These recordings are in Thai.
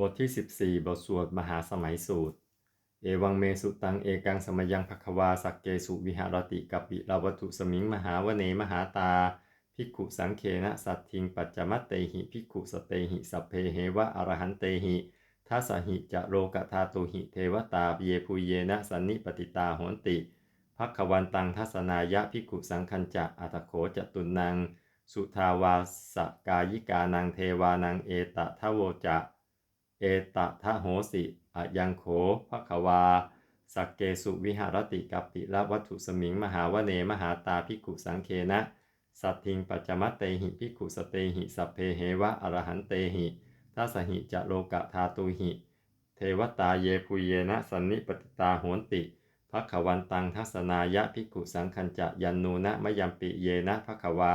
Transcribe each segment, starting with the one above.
บทที่ 14 บทสวดมหาสมัยสูตร เอวังเมสุตังเอกังสมยังภควาสักเกสุวิหารติกัปปิลาวัตุสมิงมหาวเนมหาตา ภิกขุสังเคนะสัตทิงปัจจมัตเตหิภิกขุสเตหิสัพเพเหวะอรหันเตหิทัสสหิจะโลกธาตุหิเทวตาเยภูเยนะสันนิปติตาโหนติภักวันตังทัศนายะภิกขุสังคัญจะอัตโขจตุนัง สุทาวาสกายิกานังเทวานังเอตทะโวจะ เอตทะโหสิอะยังโขภควา สักเกสุวิหารติกัปปิละวัตถุสมิงมหาวเนมหาตาภิกุสังเคนะ สัตทิงปัจจมัตเตหิภิกุสเตหิสัพเพเหวะอรหันเตหิทัสหิจะโลกะธาตุหิ เทวตาเยปุเยนะสันนิปติตาโหนติภควันตังทัศนายะภิกุสังคัญจะยันนูนะมยัมปิเยนะภควา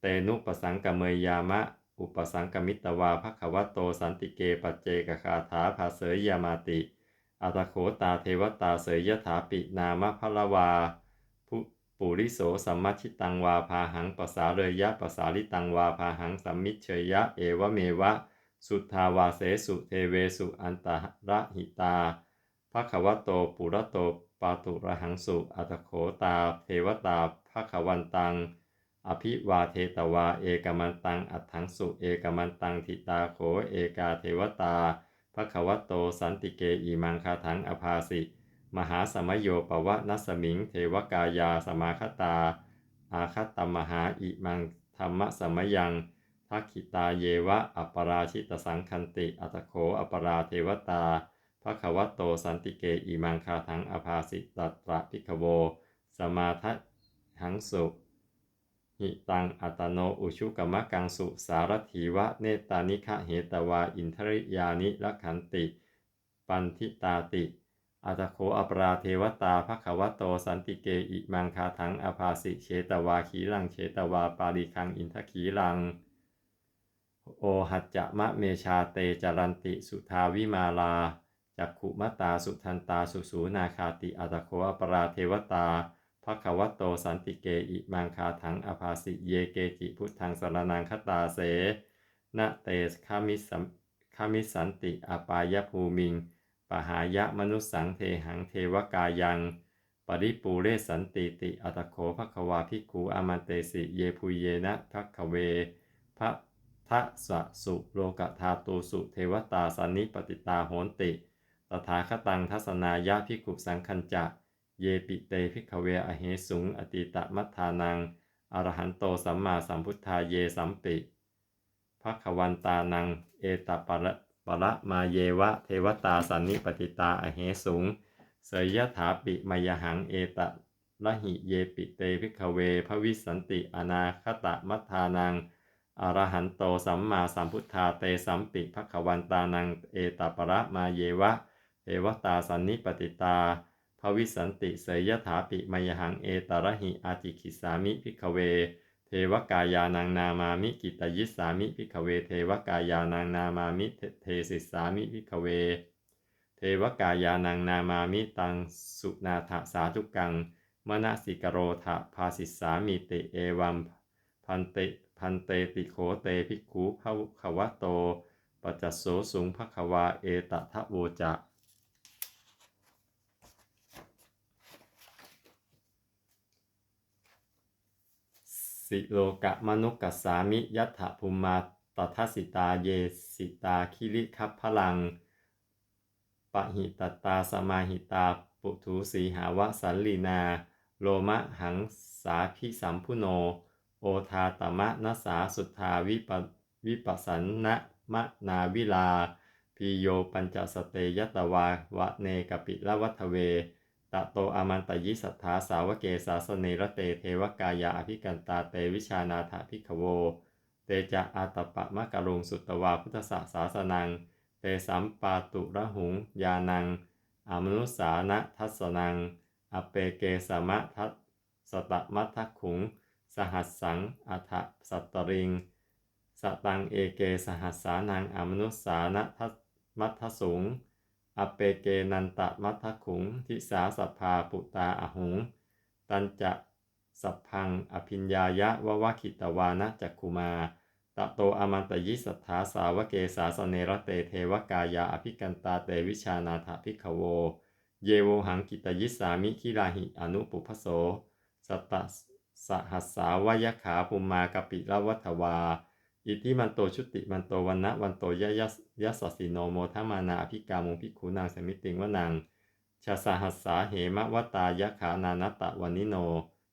เตนุปสังกเมยยามะ อุปสังกมิตวาภควโตสันติเกปัจเจกคาถาภาเสยยามาติ อัตโขตาเทวตาเสยยถาปินามะพละวาผู้ปุริโสสัมมัชิตังวาพาหังปสาเรยะปสาลิตังวาพาหังสัมมิเชยยะ เอวเมวะ สุทธาวาเสสุเทเวสุอันตระหิตาภควโตปุระโตปาตุระหังสุอัตโขตาเทวตาภควันตัง อภิวาเทตวาเอกมันตังอัตถังสุเอกมันตังทิตาโขเอกาเทวตาภควโตสันติเกอีมังคาถังอภาสิ มหาสมโยปวะนัสมิง เทวกายาสมาคตา อาคตมหาอิมังธรรมสมยังทักขิตาเยวะอัปราชิตสังคันติ อัตโขอัปราเทวตาภควโตสันติเกอีมังคาถังอภาสิตัตระพิกโว สมาทหังสุ หิตังอัตโนอุชุกมะกังสุสารถีวะเนตานิคะเหตวาอินทริยานิละขันติ ปันทิตาติอัตโขอปราเทวตาภควโตสันติเกอิมังคาถังอภาสิเชตวาขีลังเชตวาปาริคังอินทขีลัง โอหัจจะมะเมชาเตจรันติสุทาวิมาลาจักขุมตาสุทันตาสุสูนาคาติอัตโขอปราเทวตา ภควโตสันติเกอิมังคาถังอภาสิเยเกจิพุทธังสรนังคตาเสนะเตสคามิสัมคามิสันติอปายภูมิง ปหายะมนุสสังเทหังเทวกายัง ปริปูเรสันติติอัตโขภควาภิกขุอามันเตสิเยภูเยนะทักเวพระทะสะสุโลกธาตุสุเทวตาสันนิปติตาโหนติ ตถาคตังทัศนายะภิกขุสังคัญจะ เยปิเตภิกขเวอเหสุง อติตะมัทธานัง อรหันโตสัมมาสัมพุทธาเยสัมปิภควันตานัง เอตปะระปะระมาเยวะ เทวตาสันนิปติตาอเหสุง เสยยถาปิมยหังเอตะละหิเยปิเตภิกขเวภวิสันติอนาคตะมัทธานัง อรหันโตสัมมาสัมพุทธาเตสัมปิภควันตานัง เอตปะระมาเยวะ เทวตาสันนิปติตา ภวิสันติเสยยถาปิมยหังเอตระหิอาจิคิสามิพิกเว เทวกายานังนามามิกิตยิสามิพิกเว เทวกายานังนามามิเทศิสามิพิกเว เทวกายานังนามามิตังสุนาถสาธุกังมณสิกโรธาภาสิสามิติเอวัมพันเตพันเตติโขเตภิกขุภควะโต ปัจจโสสุงภควาเอตทะโวจะ สิโลกะมนุกกัสสามิยัตถภูมาตทัสสิตาเยสิตาคิริคัพพลังปะหิตตาสมาหิตา ปุถุสีหาวสันลีนา โลมะหังสาพิสัมพุโน โอทาตมะนัสสาสุทธาวิปวิปัสสันนะมะนาวิลาพีโยปัญจสเตยตวาวะเนกปิละวัทเว ตะโตอามันตยิสัทธาสาวเกสาสเนระเตเทวกายาอภิกันตาเตวิชานาถาภิกขโว เตจะอาตปะมะกะรุงสุตวาพุทธสสาสนัง เตสัมปาตุระหุงยานังอมนุสานะทัสนัง อเปเกสมะทัสสตมัทขุง สหัสสังอัฏสัตตริง สตังเอเกสหัสสานังอมนุสานะทัมัทสุง อเปเกนันตะมัทขุง ทิสาสัพพาปุตาอหุง ตันจะสัพพังอภิญญายะวะวะคิตวานะจักคุมาตะโตอมันตยิสัทธาสาวเกสาสเนรเตเทวกายาอภิกันตาเตวิชานาถภิขโว เยโวหังกิตยิสามิคิราหิอนุปุพโสสตตสหัสสาวยขาภูมากปิละวัฏวา อิทิมันโตชุติมันโตวันนะวันโตยะยะยะสสสิโนโมทมานาอภิกามุงพิขุนางสมิติงวนังชาสหัสสาเหมะวตายะขานานตะวันนิโน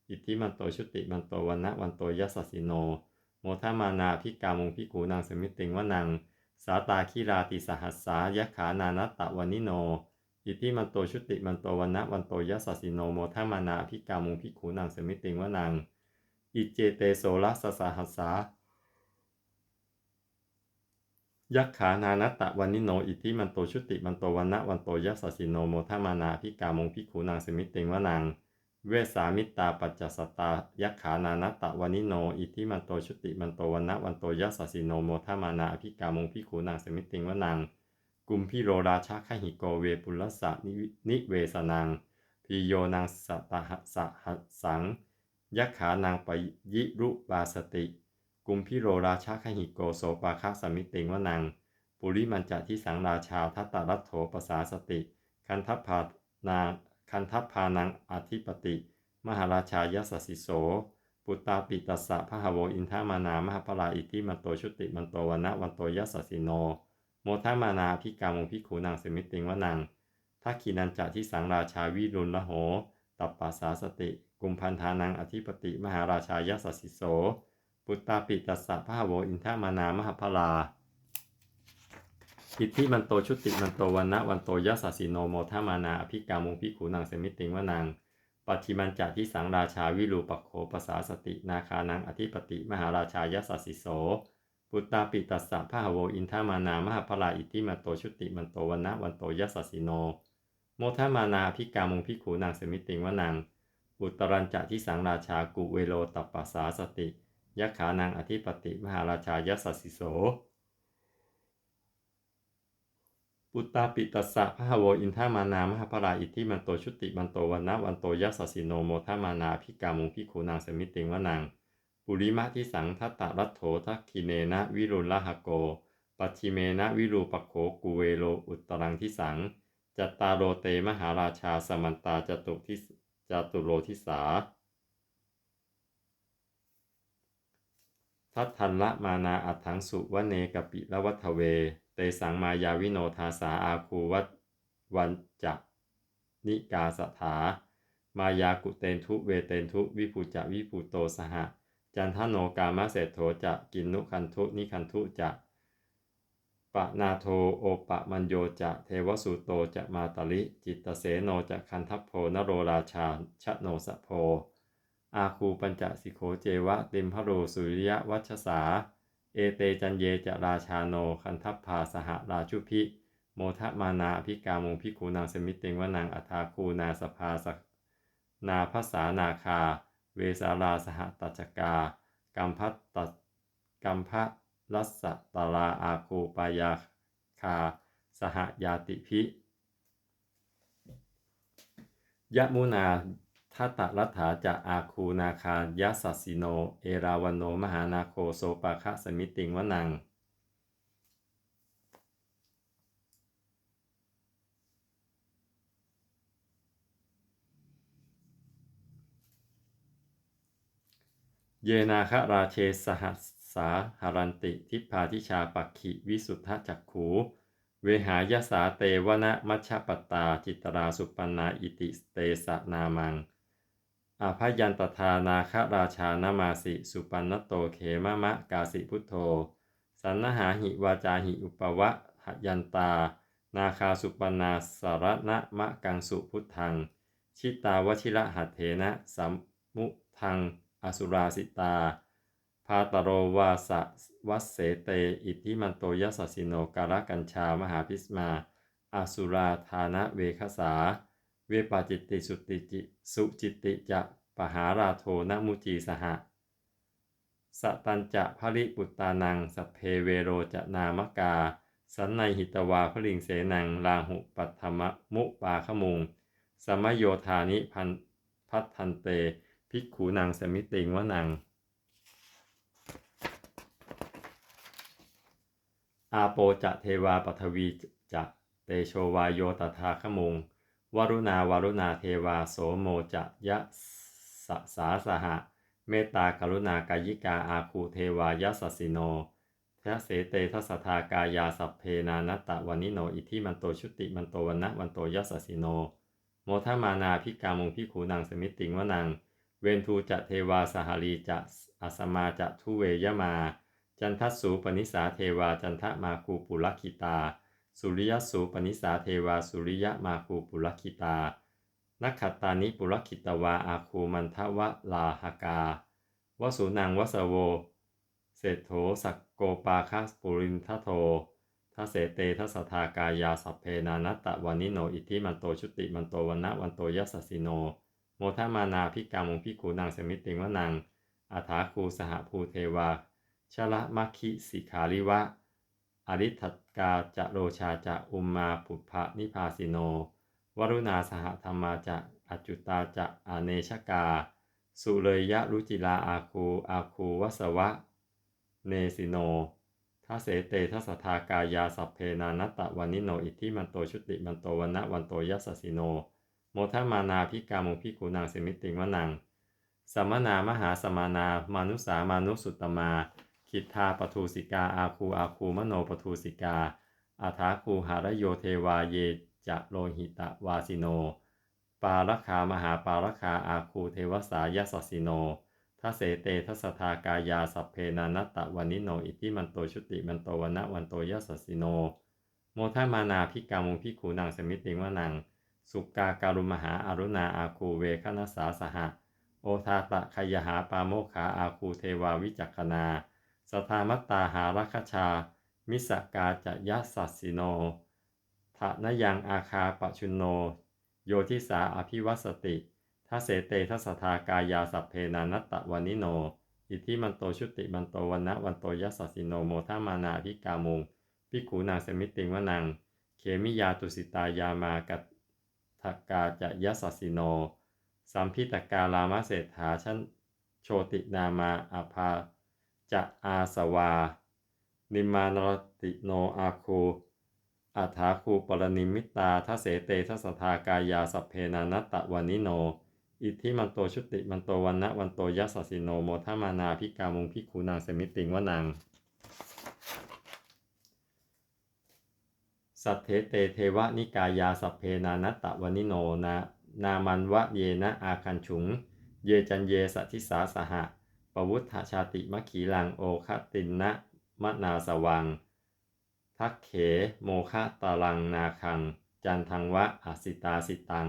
อิทิมันโตชุติมันโตวันนะวันโตยะสสสิโน โมทามานาพิกามุงพิกูนางสมิติงวนัง สาตาคีราติสหัสสายะขานานตะวันนิโน อิทิมันโตชุติมันโตวันนะวันโตยะสสสิโน โมทามานาพิกามุงพิกูนางสมิติงวนัง อิเจเตโสรัสสหัสสา ยักขานานัตตะวันนิโนอิทิมันโตชุติมันโตวันนะวันโตยัสสสิโนโมทามานาพิกามงพิขูนางสมิติงวนังเวสามิตาปัจจสตายักขานานัตตะวันนิโน อิทิมันโตชุติมันโตวันนะวันโตยัสสสิโนโมทามานาพิกามงพิขูนางสมิติงวนังกุมพิโรราชาขหิโกเวปุลสะนิเวสนังพิโยนางสตหสหัสสังยักขานางปยิรุบาสติ กุมพิโรราชาขหิโกโสปาคะสมิติงวนัง ปุริมันจะที่สังราชาทัตตรัตโถปสาสติ คันทัพพานาคันทัพพานังอธิปติ มหาราชายสสสิโส ปุตตาปิตัสสะพหโวอินทามานามหาพลาอิทิมันโตชุติมันโตวันนะวันโตยสสสิโน โมทามานาพิกามงพิขูนางสมิติงวนังทักขินันจะที่สังราชาวิรุณละโห ตัปปาสาสติ กุมพันธานังอธิปติ มหาราชายสสิโส ปุตตาปิตัสสะพหโวอินทามานามหาพลาอิทธิมันโตชุติมันโตวันนะวันโตยะสสสิโนโมทามานาอภิกามงพิขูนางเสมิติงวนังปัจฉิมันจะที่สังราชาวิรูปโขปสาสตินาคานังอธิปติ มหาราชายสสสิโสปุตตาปิตัสสะพหโวอินทามานามหาพลาอิทธิมันโตชุติมันโตวันนะวันโตยะสสสิโนโมทามานาอภิกามงพิขูนางเสมิติงวนังอุตรัญจะที่สังราชากุเวโลตัปปาสาสติ ยักขานังอธิปติมหาราชายสสสิโส ปุตตาปิตัสสะพหโวอินทามานามหาพราอิทธิมันโตชุติมันโตวันนะวันโตยัสสิโนโมทามานาพิกามุงพิขูนางสมิติงวานังปุริมะที่สังทัตตรัตโถทักขิเนนะวิรุลหโก ปัจฉิเมนะวิรูปโขกุเวโลอุตตรังที่สังจัตตาโรเตมหาราชาสมันตาจตุทิจตุโรทิสา ทัตทันละมานาอัฏฐังสุวเนกปิละวัฏเว เตสังมายาวิโนทาสาอาคูวัตวันจะนิกาสถามายากุเตนทุเวเตนทุวิภูจะวิภูโตสหะ จันทโนกามะเศรษโถจะกินนุคันทุนิคันทุจะปะนาโทโอปะมัญโยจะเทวสุโตจะมาตลิ จิตตเสโนจะคันทัพโพนโรราชาชะโนสะโพ อาคูปัญจสิโขเจวะติมพโรสุริยวัชสา เอเตจันเยจะราชาโนคันทัพพาสหราชุพิ โมทะมานาพิกามงพิคูนางสมิติงวนางอัฐาคูนาสภาสนาภาษานาคา เวสาราสหตัจกากัมพัตตกัมพะรัสตลาอาคูปายาคา สหยาติพิยะมุนา ทัตรัฐาจะอาคูนาคายัสสสิโน เอราวันโนมหานาโคโสปาคะสมิติงวนัง เยนาคราเชสหัสสาหารันติทิพาทิชาปักขิวิสุทธจักขูเวหายสาเตวนะมัชปตาจิตราสุปันนาอิติเตสะนามัง อาพยันตทานาคราชานามาสิสุปันนโตเขมะมะกาสิพุทโธ สันนหาหิวาจาหิอุปวะหยันตา นาคาสุปนาสารณะมะกังสุพุทธัง ชิตาวชิระหัตเถนะสัมมุทังอสุราสิตา พาตโรวาสวัสเสเต อิทิมันโตยัสสิโนการกัญชามหาพิสมาอสุราธานะเวคสา เวปาจิตติสุติจิสุจิตติจะปหาราโทนมุจีสหะสตันจะภริปุตตานังสเพเวโรจะนามกา สันในหิตวาพลิงเสนังลาหุปัตถมะมุปาขมุง สมโยธานิพันพัทันเต ภิกขูนางสมิติงวนัง อาโปจะเทวาปทวีจะเตโชวายโยตถาคมุง วรุณาวรุณาเทวาโสโมจะยะสสาสหะ เมตตากรุณากายิกาอาคูเทวายสสสิโนทะเสเตทัสสทากายาสัพเพนานัตตะวานิโน อิทิมันโตชุติมันโตวันนะวันโตยัสสิโน โมทมานาพิกามุงพิขูนางสมิติงวนัง เวนทูจะเทวาสหรีจะอัสมาจะทุเวยมา จันทัสสูปนิสาเทวาจันทมาคูปุลคิตา สุริยสูปนิสาเทวาสุริยมาคูปุลคิตา นักขัตตานิปุลคิตวาอาคูมันทวะลาหกาวสุนังวสโว เศรษโถสักโกปาคัสปุรินทโททัเสเตทัสทากายาสัพเพนานัตตะวานิโนอิทิมันโตชุติมันโตวันนะวันโตยัสสิโน โมทามานาพิกามุงพิขูนางสมิติงวนังอาถาคูสหภูเทวาชละมัคคิสิขาริวะอริทัต กาจะโรชาจะอุมมาปุพะนิพาสิโน วรุณาสหธรรมาจะอจุตาจะอเนชกา สุเลยยะรุจิลาอาคูอาคูวสวะ เนสิโนทัสเสเตทัสทากายาสัพเพนานัตตะวานิโนอิทิมันโตชุติมันโตวันนะวันโตยัสสิโน โมทมานาพิกามุพิกูนางสมิติงวนังสัมมนามหาสมานา มานุสามานุสุตตมา คิทธาปทูสิกาอาคูอาคูมโนปทูสิกาอาถาคูหารโยเทวาเยจะโลหิตะวาสิโน ปาลคามหาปาลคาอาคูเทวสายสสิโนทัเสเตทัสทากายาสัพเพนานัตตะวานิโน อิทิมันโตชุติมันโตวันะวันโตยสสิโน โมทามานาพิกามุงพิขูนางสมิติงวนัง สุกาการุมหาอารุณาอาคูเวคณสาสหะ โอทาตะขยหาปาโมขาอาคูเทวาวิจักขนา สทามัตตาหารัคชา มิสกาจะยัสสัสสิโนทะนยังอาคาปชุนโน โยทิสาอภิวัสติทัสเสเตทัสทากายาสัพเพนานัตตะวานิโน อิทิมันโตชุติมันโตวันนะวันโตยัสสิโนโมทามานาภิกามุงพิขูนางสมิติงวนัง เขมิยาตุสิตายามากัตกาจะยัสสิโน สัมพิตกาลามเศรษฐาชันโชตินามาอาภา จะอาสวา นิมานรติโนอาคูอัฐาคูปรนิมิตาทัเสเตทัสทากายาสัพเพนานัตตะวานิโน อิทธิมันโตชุติมันโตวันนะวันโตยัสสิโนโมทมานาพิกามุงพิคูนางเสมิติงวนังสัทเทเตเทวนิกายาสัพเพนานัตตะวานิโนนะนามันวะเยนะอาคันฉุง เยจันเยสัทิสาสหะ ปวุฒชาติมขีลังโอคตินนะมะนาสวัง ทักเขโมคะตาลังนาคัง จันทังวะอสิตาสิตัง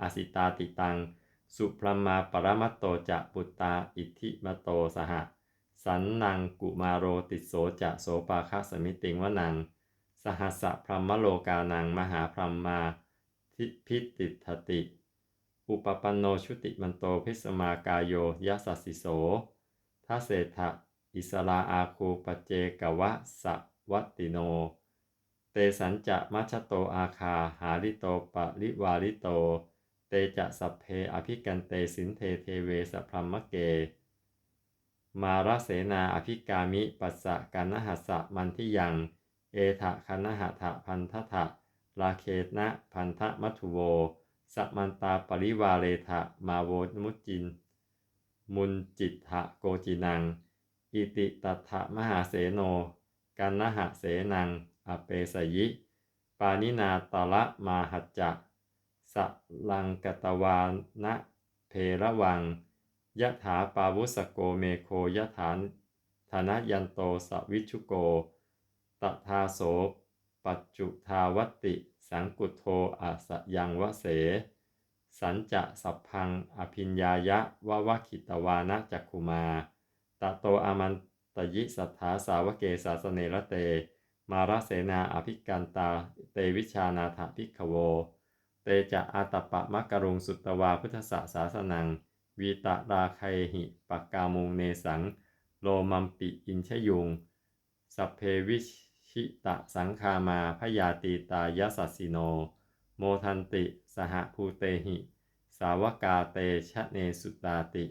อสิตาติตัง สุพรมาปรมัตโตจะปุตตาอิทธิมโตสหสันนังกุมาโรติโสจะโสปาคะสมิติงวนัง สหัสสะพรหมโลกานังมหาพรหมาทิพิติทติ อุปปันโนชุติมันโตพิสมากายโยยัสสสิโสทัสเศธะอิสลาอาคูปเจกวะสวัติโน เตสัญจะมัชโตอาคาหาริโตปะริวาริโต เตจะสัพเพอภิกันเตสินเทเทเวสพรมเก มาราเสนาอภิกามิปัสสะกันหัสสะมันทิยัง เอทะคณหะทะพันทะทะราเคนะพันทะมัทุโว สัมมันตาปริวาเรทะมาโวมุจจิน มุนจิตทะโกจินัง อิติตัทะมหาเสโน กันนหะเสนัง อเปสยิ ปานินาตละมาหัจจะสะลังกตวานะเพระวังยะถาปาวุสโกเมโคยะฐานธนยันโตสวิชุโกตทาโส ปัจจุทาวติ สังกุโทอาสยังวเส สัญจะสัพพัง อภิญญายะวะวะคิตวานะจักคุมา ตะโตอามันตยิสัทธาสาวเกสาสเนระเต มาราเสนาอภิกันตา เตวิชานาถพิกขโว เตจะอาตปะมะกรุงสุตวาพุทธสสาสนัง วีตะราไคหิปกามุงเนสัง โลมัมปิอินชยุง สัพเพวิชิตะสังคามาพยาตีตายสัสสิโน โมทันติสหภูเตหิ สาวกาเตชะเนสุตาติ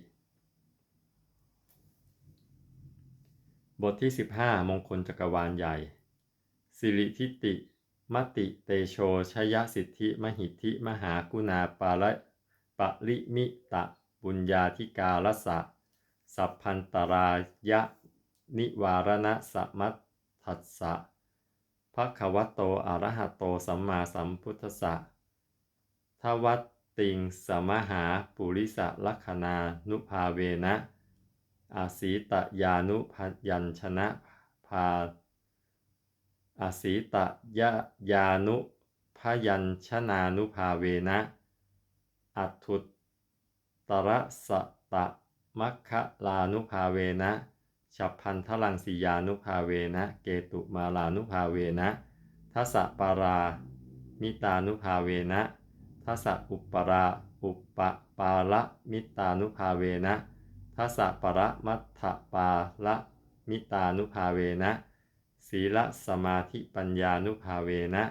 บทที่ 15 มงคลจักรวาลใหญ่ สิริทิติ มติเตโชชยสิทธิมหิทธิมหากุณาปาระปริมิตะบุญญาธิกาลสะ สัพพันตรายะนิวารณะสมัตถัสสะ ภะคะวะโตอรหะโตสัมมาสัมพุทธัสสะทวัตติงสมหาปุริสลักขณานุภาเวนะ อาสีตยานุพยัญชนะพาอาสีตยยานุพยัญชนานุภาเวนะอัตถุตระสะตะมัคคลานุภาเวนะ ฉับพันทลังสียานุภาเวนะ เกตุมาลานุภาเวนะทัสสะปารามิตานุภาเวนะทัสสะอุปปราอุปปปาละมิตานุภาเวนะทัสสะปรมัตถปาละมิตานุภาเวนะศีลสมาธิปัญญานุภาเวนะ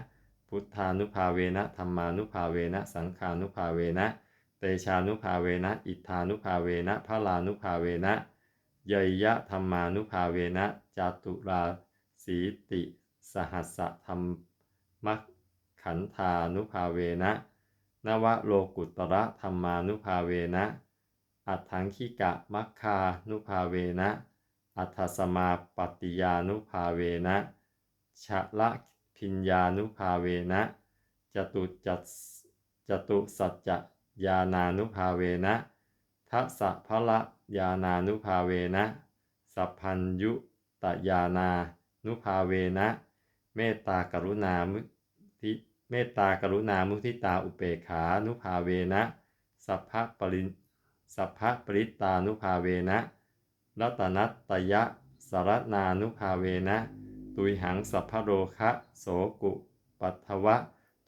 พุทธานุภาเวนะธรรมานุภาเวนะ สังขานุภาเวนะ เตชานุภาเวนะ อิทธานุภาเวนะพระลานุภาเวนะ ยยยะธรรมานุภาเวนะจาตุราสีติสหัสสะธรรมขันธานุภาเวนะ นวโลกุตระธรรมานุภาเวนะ อัตถังคิกะมัคคานุภาเวนะ อัตถสมาปฏิยานุภาเวนะชะละพิญญานุภาเวนะ จตุจัตจตุสัจจญานานุภาเวนะทัสสะพละ ญานานุภาเวนะ สัพพัญยุตญานานุภาเวนะ เมตตากรุณามุทิเมตตากรุณามุทิตาอุเปขานุภาเวนะ สัพพะปริสัพพะปริตานุภาเวนะรัตนัตตยะสารนานุภาเวนะ ตุยหังสัพพโรคะโสกุปัทวะ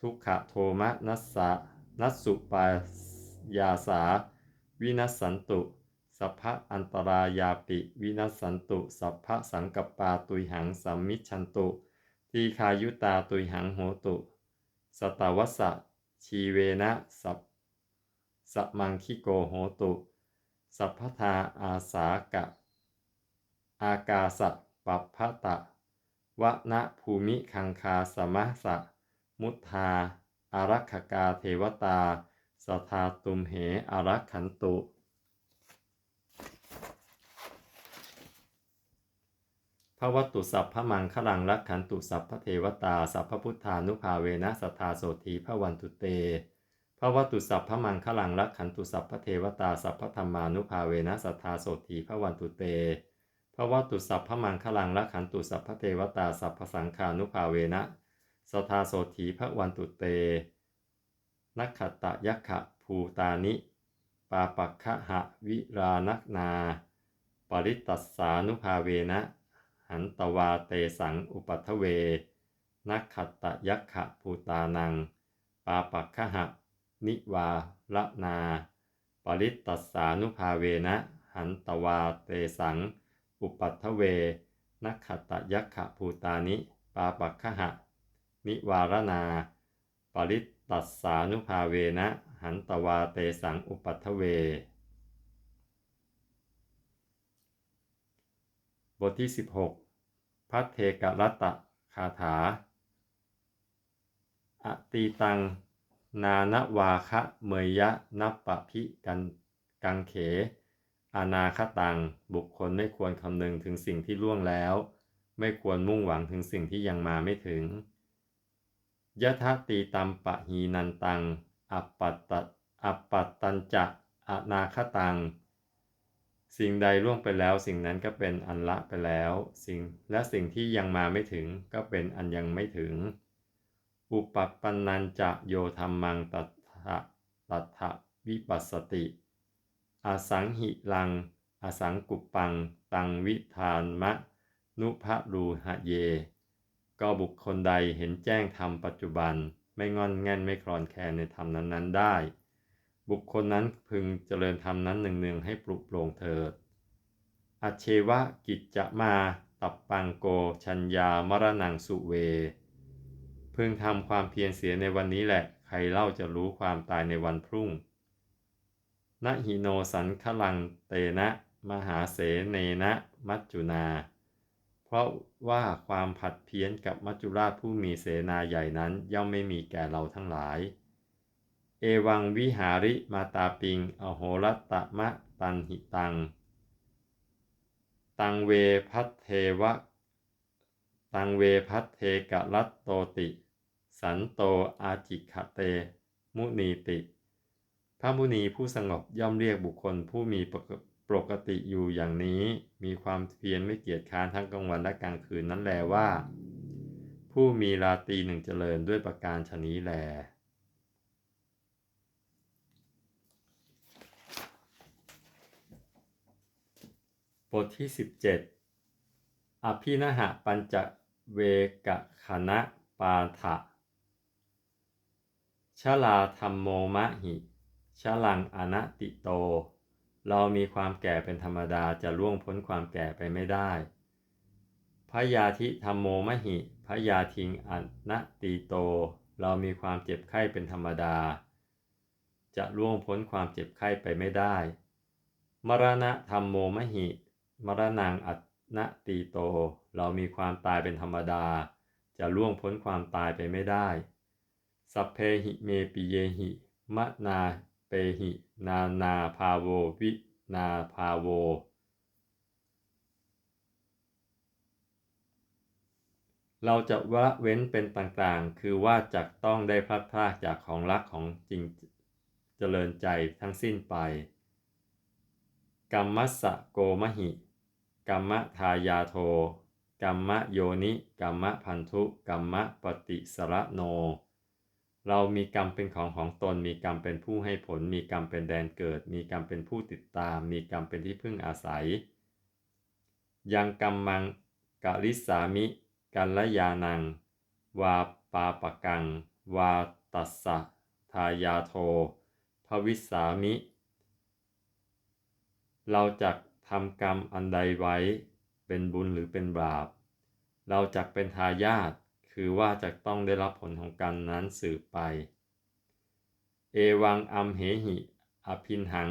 ทุกขโทมะนัสสะนัสสุปายาสา วินัสสันตุ สัพพะอันตรายาปิ วินัสสันตุ สัพพะสังกปาตุยหังสัมมิชันตุ ทีคายุตาตุยหังโหตุ สตาวัสะชีเวนะสัพสมังคิโกโหตุ สัพพทาอาสากะ อากาสะปัปพะตะวะนะภูมิคังคาสมะสะ มุทาอารักขกาเทวตา สทาตุมเหอารักขันตุ พระ วัตุสัพพะมังคลังรักขันตุสัพพะเทวตา สัพพพุทธานุภาเวนะสัทธาโสธีพระวันตุเตพระวัตุสัพพะมังคลังรักขันตุสัพพะเทวตา สัพพธรรมานุภาเวนะสัทธาโสธีพระวันตุเตพระวัตุสัพพะมังคลังรักขันตุสัพพะเทวตา สัพพสังฆานุภาเวนะสัทธาโสธีพระวันตุเตนักขตะยักขะภูตานิ ปาปักขะหะวิรานักนา ปริตตัสสานุภาเวนะ หันตวาเตสังอุปัทเว นักขตะยักขะภูตานัง ปาปักขะหะ นิวาระนา ปริตตัสสานุภาเวนะ หันตวาเตสัง อุปัทเว นักขตะยักขะภูตานิ ปาปักขะหะ นิวารนา ปริตตัสสานุภาเวนะ หันตวาเตสังอุปัทเว บทที่ 16 พัทเทกรัตตะคาถา อตีตัง นานวาคะเมยยะนับปะพิกันกังเขอนาคตัง บุคคลไม่ควรคำนึงถึงสิ่งที่ล่วงแล้ว ไม่ควรมุ่งหวังถึงสิ่งที่ยังมาไม่ถึงยะทะตีตัมปะหีนันตัง อัปปัตตอัปปัตตัญจะอนาคตัง สิ่งใดล่วงไปแล้ว สิ่งนั้นก็เป็นอันละไปแล้ว สิ่งและสิ่งที่ยังมาไม่ถึงก็เป็นอันยังไม่ถึง อุปปันนันจะโยธรรมังตัทะตัทะวิปัสสติ อสังหิลัง อสังกุปปัง ตังวิธานมะ นุภะรูหะเย ก็บุคคลใดเห็นแจ้งธรรมปัจจุบัน ไม่งอนแง่นไม่คลอนแคลนในธรรมนั้นๆได้ บุคคลนั้นพึงเจริญธรรมนั้นหนึ่งๆให้ปลุกโปร่งเถิดอเชวะกิจจะมาตับปังโกชัญญามรณังสุเว พึงทำความเพียรเสียในวันนี้แหละ ใครเล่าจะรู้ความตายในวันพรุ่งนะหิโนสันขลังเตนะ มหาเสเนนะ มัจจุนา เพราะว่าความผัดเพี้ยนกับมัจจุราชผู้มีเสนาใหญ่นั้นย่อมไม่มีแก่เราทั้งหลาย เอวังวิหาริมาตาปิง อโหรตะมะตันหิตัง ตังเวพัทเทวะ ตังเวพัทเทกะรัตโตติ สันโตอาจิขะเต มุนีติ พระมุนีผู้สงบย่อมเรียกบุคคลผู้มีปกติอยู่อย่างนี้ มีความเพียรไม่เกียจค้านทั้งกลางวันและกลางคืนนั้นแลว่า ผู้มีราตรีหนึ่งเจริญด้วยประการชนี้แล ทที่ 17 อภินหะปัญจเวกขณะปาถะชลาธรรมโมมะหิชลังอนัติโต เรามีความแก่เป็นธรรมดาจะล่วงพ้นความแก่ไปไม่ได้พยาธิธรรมโมมะหิพยาทิงอนัติโต เรามีความเจ็บไข้เป็นธรรมดา จะล่วงพ้นความเจ็บไข้ไปไม่ได้ มรณะธรรมโมมะหิ มรณังอัตนตีโต เรามีความตายเป็นธรรมดา จะล่วงพ้นความตายไปไม่ได้ สัพเพหิเมปิเยหิมะนาเปหิ นานาภาโววินาภาโว เราจะวะเว้นเป็นต่างๆ คือว่าจักต้องได้พลัดพรากจากของรักของจริงเจริญใจทั้งสิ้นไปกัมมัสสะโกมหิ กัมมทายาโทกัมมโยนิกัมมพันธุกัมมปฏิสระโน เรามีกรรมเป็นของของตน มีกรรมเป็นผู้ให้ผล มีกรรมเป็นแดนเกิด มีกรรมเป็นผู้ติดตาม มีกรรมเป็นที่พึ่งอาศัย ยังกรรมมังกะลิสามิกัลยานัง วาปาปะกัง วาตัสสะทายาโทภวิสามิ เราจะ ทำกรรมอันใดไว้ เป็นบุญหรือเป็นบาป เราจะเป็นทายาทคือว่าจะต้องได้รับผลของกรรมนั้นสืบไป เอวังอัมเหหิ อภินหัง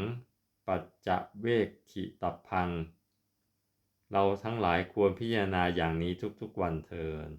ปัจจะเวกขิตับพัง เราทั้งหลายควรพิจารณาอย่างนี้ทุกๆวันเทิน